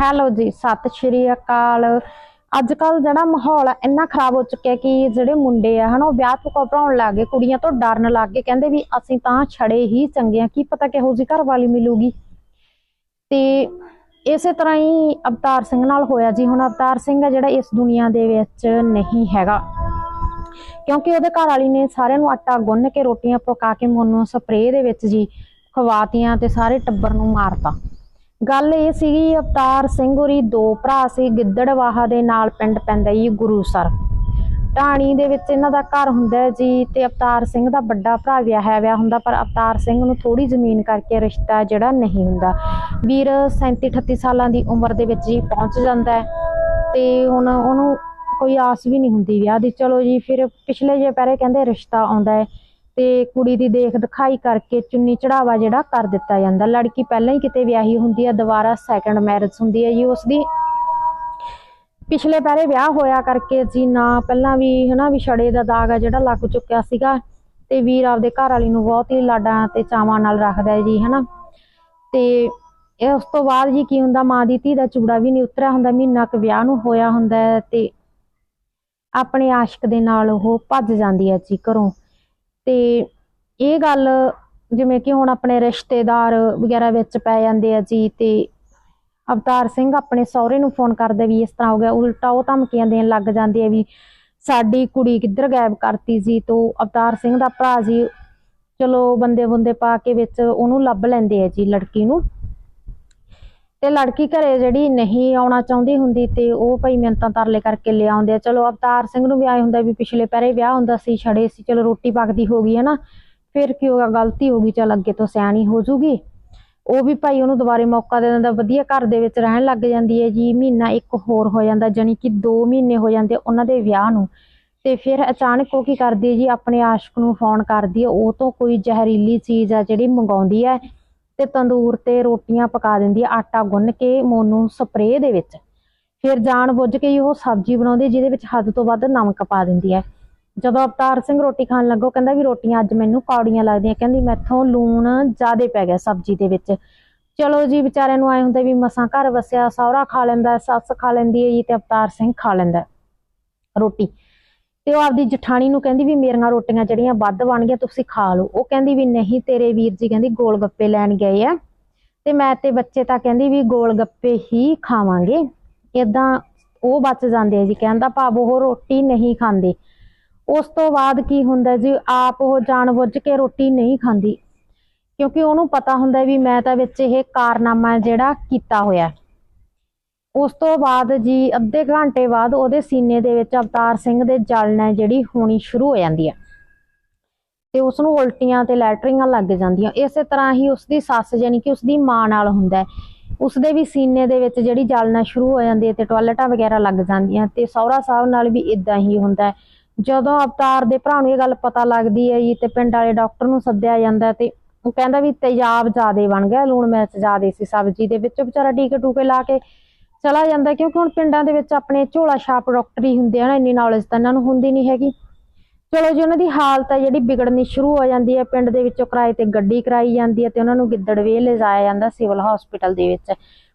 Hello ਜੀ, ਸਤਿ ਸ਼੍ਰੀ ਅਕਾਲ। ਅੱਜ ਕੱਲ ਜਿਹੜਾ ਮਾਹੌਲ ਹੈ ਇੰਨਾ ਖਰਾਬ ਹੋ ਚੁੱਕਿਆ ਕਿ ਜਿਹੜੇ ਮੁੰਡੇ ਆ, ਹਨਾ, ਉਹ ਵਿਆਹ ਤੋਂ ਘਬਰਾਉਣ ਲੱਗ ਗਏ, ਕੁੜੀਆਂ ਤੋਂ ਡਰਨ ਲੱਗ ਗਏ, ਕਹਿੰਦੇ ਵੀ ਅਸੀਂ ਤਾਂ ਛੜੇ ਹੀ ਚੰਗੇ ਆ, ਕੀ ਪਤਾ ਕਿਹੋ ਜਿਹੀ ਘਰ ਵਾਲੀ ਮਿਲੂਗੀ। ਤੇ ਇਸੇ ਤਰ੍ਹਾਂ ਹੀ ਅਵਤਾਰ ਸਿੰਘ ਨਾਲ ਹੋਇਆ ਜੀ, ਹੁਣ ਅਵਤਾਰ ਸਿੰਘ ਹੈ ਜਿਹੜਾ ਇਸ ਦੁਨੀਆ ਦੇ ਵਿੱਚ ਨਹੀਂ ਹੈਗਾ। ਕਿਉਂਕਿ ਉਹਦੇ ਘਰ ਵਾਲੀ ਨੇ ਸਾਰਿਆਂ ਨੂੰ ਆਟਾ ਗੁੰਨ ਕੇ ਰੋਟੀਆਂ ਪਕਾ ਕੇ ਮੋਨੂੰ ਸਪਰੇਅ ਦੇ ਵਿੱਚ ਜੀ ਖਵਾਤੀਆਂ ਤੇ ਸਾਰੇ ਟੱਬਰ ਨੂੰ ਮਾਰਤਾ। ਗੱਲ ਇਹ ਸੀਗੀ, ਅਵਤਾਰ ਸਿੰਘ ਹੋਰੀ ਦੋ ਭਰਾ ਸੀ, ਗਿੱਦੜਵਾਹਾ ਦੇ ਨਾਲ ਪਿੰਡ ਪੈਂਦਾ ਜੀ ਗੁਰੂਸਰ ਢਾਣੀ ਦੇ ਵਿੱਚ ਇਹਨਾਂ ਦਾ ਘਰ ਹੁੰਦਾ ਜੀ ਤੇ ਅਵਤਾਰ ਸਿੰਘ ਦਾ ਵੱਡਾ ਭਰਾ ਵਿਆਹਿਆ ਵਿਆਹ ਹੁੰਦਾ, ਪਰ ਅਵਤਾਰ ਸਿੰਘ ਨੂੰ ਥੋੜੀ ਜ਼ਮੀਨ ਕਰਕੇ ਰਿਸ਼ਤਾ ਜਿਹੜਾ ਨਹੀਂ ਹੁੰਦਾ। ਵੀਰ 37 38 ਸਾਲਾਂ ਦੀ ਉਮਰ ਦੇ ਵਿੱਚ ਜੀ ਪਹੁੰਚ ਜਾਂਦਾ ਤੇ ਹੁਣ ਉਹਨੂੰ ਕੋਈ ਆਸ ਵੀ ਨਹੀਂ ਹੁੰਦੀ ਵਿਆਹ ਦੀ। ਚਲੋ ਜੀ, ਫਿਰ ਪਿਛਲੇ ਜੇ ਪਹਿਰੇ ਕਹਿੰਦੇ ਰਿਸ਼ਤਾ ਆਉਂਦਾ ਹੈ। ਤੇ ਕੁੜੀ ਦੀ ਦੇਖ ਦਿਖਾਈ ਕਰਕੇ ਚੁੰਨੀ ਚੜਾਵਾ ਜਿਹੜਾ ਕਰ ਦਿੱਤਾ ਜਾਂਦਾ। ਲੜਕੀ ਪਹਿਲਾਂ ਹੀ ਕਿਤੇ ਵਿਆਹੀ ਹੁੰਦੀ ਹੈ ਦੁਬਾਰਾ ਸੈਕੰਡ ਮੈਰਿਜ ਹੁੰਦੀ ਹੈ ਜੀ। ਉਸ ਦੀ ਪਿਛਲੇ ਪਹਿਰੇ ਵਿਆਹ ਹੋਇਆ ਕਰਕੇ ਜੀ ਨਾ ਪਹਿਲਾਂ ਵੀ ਹਨਾ ਵੀ ਛੜੇ ਦਾ ਦਾਗ ਆ ਜਿਹੜਾ ਲੱਗ ਚੁੱਕਿਆ ਸੀਗਾ ਤੇ ਵੀਰ ਆਪਦੇ ਘਰ ਵਾਲੀ ਨੂੰ ਬਹੁਤ ਹੀ ਲਾਡਾਂ ਤੇ ਚਾਵਾਂ ਨਾਲ ਰੱਖਦਾ ਹੈ ਜੀ ਹਨਾ। ਤੇ ਇਹ ਉਸ ਤੋਂ ਬਾਅਦ ਜੀ ਕੀ ਹੁੰਦਾ, ਮਾਂ ਦੀ ਧੀ ਦਾ ਚੂੜਾ ਵੀ ਨਹੀਂ ਉਤਰਿਆ ਹੁੰਦਾ, ਮਹੀਨਾ ਕੁ ਵਿਆਹ ਨੂੰ ਹੋਇਆ ਹੁੰਦਾ ਹੈ ਤੇ ਆਪਣੇ ਆਸ਼ਿਕ ਦੇ ਨਾਲ ਉਹ ਭੱਜ ਜਾਂਦੀ ਹੈ ਜੀ ਘਰੋਂ। ਤੇ ਇਹ ਗੱਲ ਜਿਵੇਂ ਕਿ ਹੁਣ ਆਪਣੇ ਰਿਸ਼ਤੇਦਾਰ ਵਗੈਰਾ ਵਿੱਚ ਪੈ ਜਾਂਦੇ ਆ ਜੀ ਤੇ ਅਵਤਾਰ ਸਿੰਘ ਆਪਣੇ ਸਹੁਰੇ ਨੂੰ ਫੋਨ ਕਰਦੇ ਵੀ ਇਸ ਤਰ੍ਹਾਂ ਹੋ ਗਿਆ, ਉਲਟਾ ਉਹ ਧਮਕੀਆਂ ਦੇਣ ਲੱਗ ਜਾਂਦੇ ਆ ਵੀ ਸਾਡੀ ਕੁੜੀ ਕਿੱਧਰ ਗਾਇਬ ਕਰਤੀ ਜੀ, ਤੋਂ ਅਵਤਾਰ ਸਿੰਘ ਦਾ ਭਰਾ ਜੀ ਚਲੋ ਬੰਦੇ ਬੰਦੇ ਪਾ ਕੇ ਵਿੱਚ ਉਹਨੂੰ ਲੱਭ ਲੈਂਦੇ ਆ ਜੀ ਲੜਕੀ ਨੂੰ। ਤੇ ਲੜਕੀ ਘਰੇ ਜਿਹੜੀ ਨਹੀਂ ਆਉਣਾ ਚਾਹੁੰਦੀ ਹੁੰਦੀ ਤੇ ਉਹ ਭਾਈ ਮਿੰਤਾਂ ਤਰਲੇ ਕਰਕੇ ਲਿਆਉਂਦੇ ਆ। ਚਲੋ ਅਵਤਾਰ ਸਿੰਘ ਨੂੰ ਵੀ ਆਏ ਹੁੰਦਾ ਵੀ ਪਿਛਲੇ ਪਹਿਰੇ ਵਿਆਹ ਹੁੰਦਾ ਸੀ, ਛੜੇ ਸੀ, ਚਲੋ ਰੋਟੀ ਪੱਕਦੀ ਹੋ ਗਈ ਹੈ ਨਾ। ਫਿਰ ਕੀ ਹੋਗਾ ਗਲਤੀ ਹੋ ਗਈ, ਚਲ ਅੱਗੇ ਤੋਂ ਸਿਆਣੀ ਹੋ ਜੂਗੀ। ਉਹ ਵੀ ਭਾਈ ਉਹਨੂੰ ਦੁਬਾਰੇ ਮੌਕਾ ਦੇ ਦਿੰਦਾ, ਵਧੀਆ ਘਰ ਦੇ ਵਿੱਚ ਰਹਿਣ ਲੱਗ ਜਾਂਦੀ ਹੈ ਜੀ, ਮਹੀਨਾ ਇੱਕ ਹੋਰ ਹੋ ਜਾਂਦਾ, ਜਾਣੀ ਕਿ 2 ਮਹੀਨੇ ਹੋ ਜਾਂਦੇ ਉਹਨਾਂ ਦੇ ਵਿਆਹ ਨੂੰ। ਤੇ ਫਿਰ ਅਚਾਨਕ ਉਹ ਕੀ ਕਰਦੀ ਹੈ ਜੀ, ਆਪਣੇ ਆਸ਼ਕ ਨੂੰ ਫੋਨ ਕਰਦੀ ਹੈ, ਉਹ ਤੋਂ ਕੋਈ ਜ਼ਹਿਰੀਲੀ ਚੀਜ਼ ਆ ਜਿਹੜੀ ਮੰਗਾਉਂਦੀ ਹੈ। ਤੇ ਤੰਦੂਰ ਤੇ ਰੋਟੀਆਂ ਪਕਾ ਦਿੰਦੀ ਹੈ ਆਟਾ ਗੁੰਨ ਕੇ ਮੋਨੂੰ ਸਪਰੇਅ ਦੇ ਵਿੱਚ। ਫਿਰ ਜਾਣ ਬੁੱਝ ਕੇ ਉਹ ਸਬਜ਼ੀ ਬਣਾਉਂਦੀ ਜਿਹਦੇ ਵਿੱਚ ਹੱਦ ਤੋਂ ਵੱਧ ਨਮਕ ਪਾ ਦਿੰਦੀ ਹੈ ਜਦੋਂ ਅਵਤਾਰ ਸਿੰਘ ਰੋਟੀ ਖਾਣ ਲੱਗੋ ਕਹਿੰਦਾ ਵੀ ਰੋਟੀਆਂ ਅੱਜ ਮੈਨੂੰ ਕੌੜੀਆਂ ਲੱਗਦੀਆਂ। ਕਹਿੰਦੀ ਮੈਥੋਂ ਲੂਣ ਜ਼ਿਆਦੇ ਪੈ ਗਿਆ ਸਬਜ਼ੀ ਦੇ ਵਿੱਚ। ਚਲੋ ਜੀ, ਵਿਚਾਰਿਆਂ ਨੂੰ ਆਏ ਹੁੰਦਾ ਵੀ ਮਸਾਂ ਘਰ ਵਸਿਆ, ਸਹੁਰਾ ਖਾ ਲੈਂਦਾ, ਸੱਸ ਖਾ ਲੈਂਦੀ ਹੈ ਜੀ ਤੇ ਅਵਤਾਰ ਸਿੰਘ ਖਾ ਲੈਂਦਾ ਰੋਟੀ। ਤੇ ਉਹ ਆਪਦੀ ਜਠਾਣੀ ਨੂੰ ਕਹਿੰਦੀ ਵੀ ਮੇਰੀਆਂ ਰੋਟੀਆਂ ਜਿਹੜੀਆਂ ਵੱਧ ਬਣ ਗਈਆਂ ਤੁਸੀਂ ਖਾ ਲਓ। ਉਹ ਕਹਿੰਦੀ ਵੀ ਨਹੀਂ, ਤੇਰੇ ਵੀਰ ਜੀ ਕਹਿੰਦੀ ਗੋਲ ਗੱਪੇ ਲੈਣ ਗਏ ਆ। ਤੇ ਮੈਂ ਤੇ ਬੱਚੇ ਤਾਂ ਕਹਿੰਦੀ ਵੀ ਗੋਲ ਗੱਪੇ ਹੀ ਖਾਵਾਂਗੇ। ਇਦਾਂ ਉਹ ਬਚ ਜਾਂਦੇ ਆ ਜੀ ਕਹਿੰਦਾ ਭਾਵ ਉਹ ਰੋਟੀ ਨਹੀਂ ਖਾਂਦੇ। ਉਸ ਤੋਂ ਬਾਅਦ ਕੀ ਹੁੰਦਾ ਜੀ, ਆਪ ਉਹ ਜਾਣਬੁੱਝ ਕੇ ਰੋਟੀ ਨਹੀਂ ਖਾਂਦੀ। ਕਿਉਂਕਿ ਉਹਨੂੰ ਪਤਾ ਹੁੰਦਾ ਵੀ ਮੈਂ ਤਾਂ ਵਿੱਚ ਇਹ ਕਾਰਨਾਮਾ ਜਿਹੜਾ ਕੀਤਾ ਹੋਇਆ। ਉਸ ਤੋਂ ਬਾਅਦ ਜੀ ਅੱਧੇ ਘੰਟੇ ਬਾਅਦ ਉਹਦੇ ਸੀਨੇ ਦੇ ਵਿੱਚ ਅਵਤਾਰ ਸਿੰਘ ਦੇ ਜਲਣਾ ਜਿਹੜੀ ਹੋਣੀ ਸ਼ੁਰੂ ਹੋ ਜਾਂਦੀ ਹੈ। ਤੇ ਉਸ ਨੂੰ ਉਲਟੀਆਂ ਤੇ ਲੈਟਰਿੰਗਾਂ ਲੱਗ ਜਾਂਦੀਆਂ। ਇਸੇ ਤਰ੍ਹਾਂ ਹੀ ਉਸ ਦੀ ਸੱਸ ਯਾਨੀ ਕਿ ਉਸ ਦੀ ਮਾਂ ਨਾਲ ਹੁੰਦਾ ਹੈ। ਉਸ ਦੇ ਵੀ ਸੀਨੇ ਦੇ ਵਿੱਚ ਜਿਹੜੀ ਜਲਣਾ ਸ਼ੁਰੂ ਹੋ ਜਾਂਦੀ ਹੈ ਤੇ ਟਾਇਲਟਾਂ ਵਗੈਰਾ ਲੱਗ ਜਾਂਦੀਆਂ ਤੇ ਸਹੁਰਾ ਸਾਹਿਬ ਨਾਲ ਵੀ ਇਦਾਂ ਹੀ ਹੁੰਦਾ ਹੈ। ਜਦੋਂ ਅਵਤਾਰ ਦੇ ਭਰਾ ਨੂੰ ਇਹ ਗੱਲ ਪਤਾ ਲੱਗਦੀ ਹੈ ਜੀ ਤੇ ਪਿੰਡ ਵਾਲੇ ਡਾਕਟਰ ਨੂੰ ਸੱਦਿਆ ਜਾਂਦਾ ਤੇ ਉਹ ਕਹਿੰਦਾ ਵੀ ਤੇਜ਼ਾਬ ਜ਼ਿਆਦੇ ਬਣ ਗਿਆ, ਲੂਣ ਮਿਰਚ ਜ਼ਿਆਦੇ ਸੀ ਸਬਜ਼ੀ ਦੇ ਵਿੱਚ। ਵਿਚਾਰਾ ਟੀਕੇ ਟੂਕੇ ਲਾ ਕੇ ਚਲਾ ਜਾਂਦਾ ਕਿਉਂਕਿ ਹੁਣ ਪਿੰਡਾਂ ਦੇ ਵਿੱਚ ਆਪਣੇ ਝੋਲਾ ਛਾਪ ਡਾਕਟਰ ਹੀ ਹੁੰਦੇ ਆ ਇੰਨੀ ਨੌਲੇਜ ਤਾਂ ਇਹਨਾਂ ਨੂੰ ਹੁੰਦੀ ਨਹੀਂ ਹੈਗੀ। ਚਲੋ ਜੀ, ਉਹਨਾਂ ਦੀ ਹਾਲਤ ਹੈ ਜਿਹੜੀ ਵਿਗੜਨੀ ਸ਼ੁਰੂ ਹੋ ਜਾਂਦੀ ਹੈ, ਪਿੰਡ ਦੇ ਵਿੱਚੋਂ ਕਿਰਾਏ ਤੇ ਗੱਡੀ ਕਰਾਈ ਜਾਂਦੀ ਹੈ ਤੇ ਉਹਨਾਂ ਨੂੰ ਗਿੱਦੜਵੇ ਲਿਜਾਇਆ ਜਾਂਦਾ ਸਿਵਲ ਹਸਪੀਟਲ ਦੇ ਵਿੱਚ।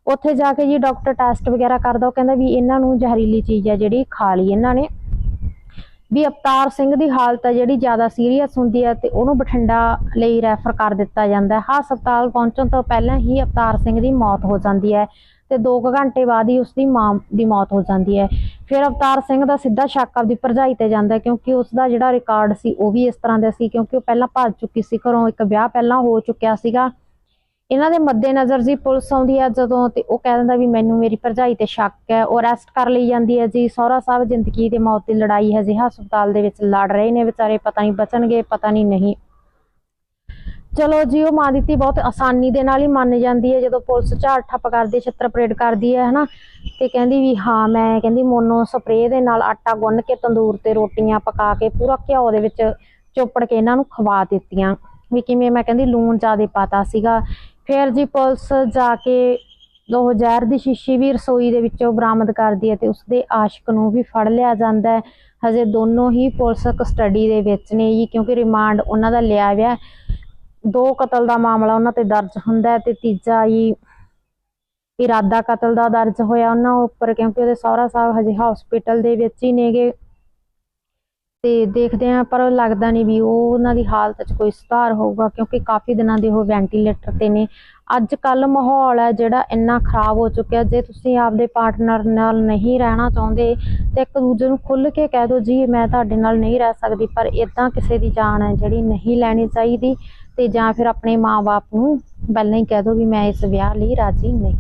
ਉੱਥੇ ਜਾ ਕੇ ਜੀ ਡਾਕਟਰ ਟੈਸਟ ਵਗੈਰਾ ਕਰਦਾ, ਉਹ ਕਹਿੰਦਾ ਵੀ ਇਹਨਾਂ ਨੂੰ ਜ਼ਹਿਰੀਲੀ ਚੀਜ਼ ਹੈ ਜਿਹੜੀ ਖਾ ਲਈ ਇਹਨਾਂ ਨੇ। ਵੀ ਅਵਤਾਰ ਸਿੰਘ ਦੀ ਹਾਲਤ ਹੈ ਜਿਹੜੀ ਜ਼ਿਆਦਾ ਸੀਰੀਅਸ ਹੁੰਦੀ ਹੈ ਤੇ ਉਹਨੂੰ ਬਠਿੰਡਾ ਲਈ ਰੈਫਰ ਕਰ ਦਿੱਤਾ ਜਾਂਦਾ ਹੈ। ਹਸਪਤਾਲ ਪਹੁੰਚਣ ਤੋਂ ਪਹਿਲਾਂ ਹੀ ਅਵਤਾਰ ਸਿੰਘ ਦੀ ਮੌਤ ਹੋ ਜਾਂਦੀ ਹੈ। ਤੇ 2 ਘੰਟੇ ਬਾਅਦ ਹੀ ਉਸ ਦੀ ਮਾਂ ਦੀ ਮੌਤ ਹੋ ਜਾਂਦੀ ਹੈ। ਫਿਰ ਅਵਤਾਰ ਸਿੰਘ ਦਾ ਸਿੱਧਾ ਸ਼ੱਕ ਆਪਦੀ ਭਰਜਾਈ ਤੇ ਜਾਂਦਾ ਕਿਉਂਕਿ ਉਸ ਦਾ ਜਿਹੜਾ ਰਿਕਾਰਡ ਸੀ ਉਹ ਵੀ ਇਸ ਤਰ੍ਹਾਂ ਦਾ ਸੀ ਕਿਉਂਕਿ ਉਹ ਪਹਿਲਾਂ ਭੱਜ ਚੁੱਕੀ ਸੀ, ਘਰੋਂ ਇੱਕ ਵਿਆਹ ਪਹਿਲਾਂ ਹੋ ਚੁੱਕਿਆ ਸੀਗਾ। ਇਹਨਾਂ ਦੇ ਮੱਦੇਨਜ਼ਰ ਜੀ ਪੁਲਿਸ ਆਉਂਦੀ ਹੈ ਜਦੋਂ ਤੇ ਉਹ ਕਹਿ ਦਿੰਦਾ ਵੀ ਮੈਨੂੰ ਮੇਰੀ ਭਰਜਾਈ ਤੇ ਸ਼ੱਕ ਹੈ, ਉਹ ਅਰੈਸਟ ਕਰ ਲਈ ਜਾਂਦੀ ਹੈ ਜੀ। ਸਹੁਰਾ ਸਾਹਿਬ ਜ਼ਿੰਦਗੀ ਤੇ ਮੌਤ ਦੀ ਲੜਾਈ ਹੈ ਜੀ ਹਸਪਤਾਲ ਦੇ ਵਿੱਚ ਲੜ ਰਹੇ ਨੇ ਵਿਚਾਰੇ, ਪਤਾ ਨਹੀਂ ਬਚਣਗੇ, ਪਤਾ ਨਹੀਂ ਨਹੀਂ। ਚਲੋ ਜੀ, ਉਹ ਮਾਂ ਦੀ ਧੀ ਬਹੁਤ ਆਸਾਨੀ ਦੇ ਨਾਲ ਹੀ ਮੰਨ ਜਾਂਦੀ ਹੈ, ਜਦੋਂ ਪੁਲਿਸ ਝਾੜ ਠੱਪ ਕਰਦੀ, ਛੱਤਰ ਪਰੇਡ ਕਰਦੀ ਹੈ, ਹਨਾ? ਤੇ ਕਹਿੰਦੀ ਵੀ, ਹਾਂ, ਮੈਂ, ਕਹਿੰਦੀ, ਮੋਨੋ ਸਪਰੇਅ ਦੇ ਨਾਲ ਆਟਾ ਗੁੰਨ ਕੇ, ਤੰਦੂਰ ਤੇ ਰੋਟੀਆਂ ਪਕਾ ਕੇ, ਪੂਰਾ ਘਿਓ ਦੇ ਵਿੱਚ ਚੋਪੜ ਕੇ ਇਹਨਾਂ ਨੂੰ ਖਵਾ ਦਿੱਤੀਆਂ। ਵੀ ਕਿਵੇਂ, ਮੈਂ ਕਹਿੰਦੀ, ਲੂਣ ਜ਼ਿਆਦਾ ਪਾਤਾ ਸੀਗਾ। ਫਿਰ ਜੀ ਪੁਲਿਸ ਜਾ ਕੇ ਉਹ ਜ਼ਹਿਰ ਦੀ ਸ਼ੀਸ਼ੀ ਵੀ ਰਸੋਈ ਦੇ ਵਿੱਚੋਂ ਬਰਾਮਦ ਕਰਦੀ ਹੈ ਤੇ ਉਸਦੇ ਆਸ਼ਿਕ ਨੂੰ ਵੀ ਫੜ ਲਿਆ ਜਾਂਦਾ ਹੈ। ਹਜੇ ਦੋਨੋਂ ਹੀ ਪੁਲਿਸ ਕਸਟਡੀ ਦੇ ਵਿੱਚ ਨੇ ਜੀ, ਕਿਉਂਕਿ ਰਿਮਾਂਡ ਉਹਨਾਂ ਦਾ ਲਿਆ ਹੋਇਆ ਹੈ। ਦੋ ਕਤਲ ਦਾ ਮਾਮਲਾ ਉਹਨਾਂ ਤੇ ਦਰਜ ਹੁੰਦਾ ਹੈ ਤੇ ਤੀਜਾ ਹੀ ਇਰਾਦਾ ਕਤਲ ਦਾ ਦਰਜ ਹੋਇਆ ਉਹਨਾਂ ਉੱਪਰ ਕਿਉਂਕਿ ਉਹਦੇ ਸਹੁਰਾ ਸਾਹਿਬ ਹਜੇ ਹਸਪੀਟਲ ਦੇ ਵਿੱਚ ਹੀ ਨੇਗੇ। ਤੇ ਦੇਖਦੇ ਆਂ ਪਰ ਲੱਗਦਾ ਨਹੀਂ ਵੀ ਉਹ ਉਹਨਾਂ ਦੀ ਹਾਲਤ 'ਚ ਕੋਈ ਸੁਧਾਰ ਹੋਊਗਾ, ਕਿਉਂਕਿ ਕਾਫੀ ਦਿਨਾਂ ਦੇ ਉਹ ਵੈਂਟੀਲੇਟਰ ਤੇ ਨੇ। ਅੱਜ ਕੱਲ ਮਾਹੌਲ ਹੈ ਜਿਹੜਾ ਇੰਨਾ ਖਰਾਬ ਹੋ ਚੁੱਕਿਆ, ਜੇ ਤੁਸੀਂ ਆਪਦੇ ਪਾਰਟਨਰ ਨਾਲ ਨਹੀਂ ਰਹਿਣਾ ਚਾਹੁੰਦੇ ਤੇ ਇੱਕ ਦੂਜੇ ਨੂੰ ਖੁੱਲ੍ਹ ਕੇ ਕਹਿ ਦਿਓ, ਜੀ, ਮੈਂ ਤੁਹਾਡੇ ਨਾਲ ਨਹੀਂ ਰਹਿ ਸਕਦੀ, ਪਰ ਇਦਾਂ ਕਿਸੇ ਦੀ ਜਾਨ ਹੈ ਜਿਹੜੀ ਨਹੀਂ ਲੈਣੀ ਚਾਹੀਦੀ। ਤੇ ਜਾਂ ਫਿਰ ਆਪਣੇ ਮਾਪੇ ਨੂੰ ਪਹਿਲਾਂ ਹੀ ਕਹਿ ਦਿਓ ਵੀ ਮੈਂ ਇਸ ਵਿਆਹ ਲਈ ਰਾਜ਼ੀ ਨਹੀਂ